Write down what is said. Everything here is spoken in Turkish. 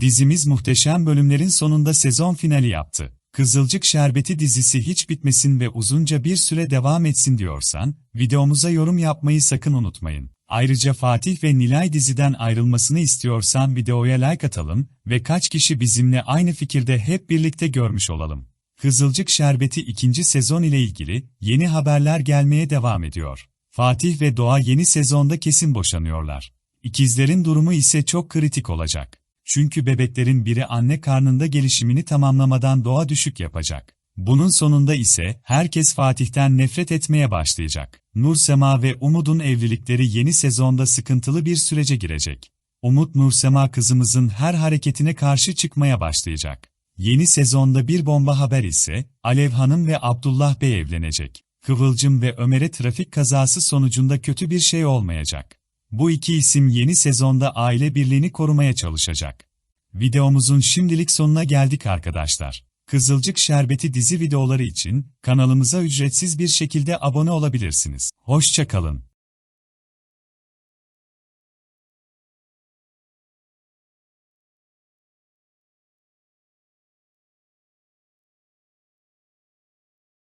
Dizimiz muhteşem bölümlerin sonunda sezon finali yaptı. Kızılcık Şerbeti dizisi hiç bitmesin ve uzunca bir süre devam etsin diyorsan, videomuza yorum yapmayı sakın unutmayın. Ayrıca Fatih ve Nilay diziden ayrılmasını istiyorsan videoya like atalım ve kaç kişi bizimle aynı fikirde hep birlikte görmüş olalım. Kızılcık Şerbeti ikinci sezon ile ilgili yeni haberler gelmeye devam ediyor. Fatih ve Doğa yeni sezonda kesin boşanıyorlar. İkizlerin durumu ise çok kritik olacak. Çünkü bebeklerin biri anne karnında gelişimini tamamlamadan doğa düşük yapacak. Bunun sonunda ise herkes Fatih'ten nefret etmeye başlayacak. Nursema ve Umut'un evlilikleri yeni sezonda sıkıntılı bir sürece girecek. Umut Nursema kızımızın her hareketine karşı çıkmaya başlayacak. Yeni sezonda bir bomba haber ise Alev Hanım ve Abdullah Bey evlenecek. Kıvılcım ve Ömer'e trafik kazası sonucunda kötü bir şey olmayacak. Bu iki isim yeni sezonda aile birliğini korumaya çalışacak. Videomuzun şimdilik sonuna geldik arkadaşlar. Kızılcık Şerbeti dizi videoları için kanalımıza ücretsiz bir şekilde abone olabilirsiniz. Hoşça kalın.